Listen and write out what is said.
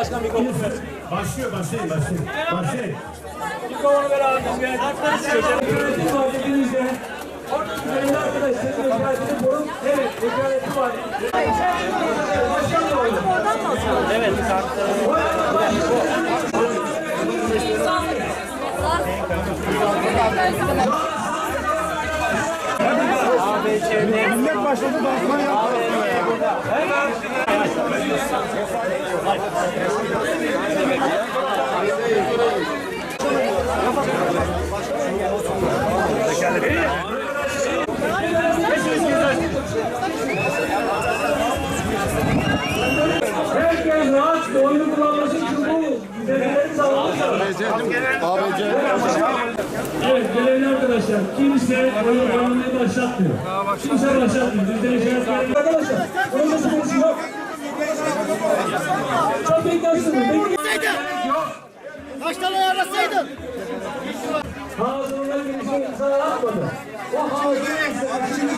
başkan mikrofonu ver. Başlıyor, başlayın, başlayın. Başlayın. Mikrofonu ver abi. Yönetim elinizde. Değerli arkadaşlarım, vekaleti forum. Evet, vekaleti var. Evet, Millet başladı, basma ya. Herkes rahat oyunu kullanması için bu düzenleri sağlamak lazım. Evet, değerli arkadaşlar, kimse oyun oynamayı başlatmıyor. Kimse başlatmıyor. Bizden işaret. Arkadaşlar, Çok beklersiniz. Bekleyin. Kaç tane ayarlasaydın? Ağzından gelişini sana atmadı. O ağzından gelişini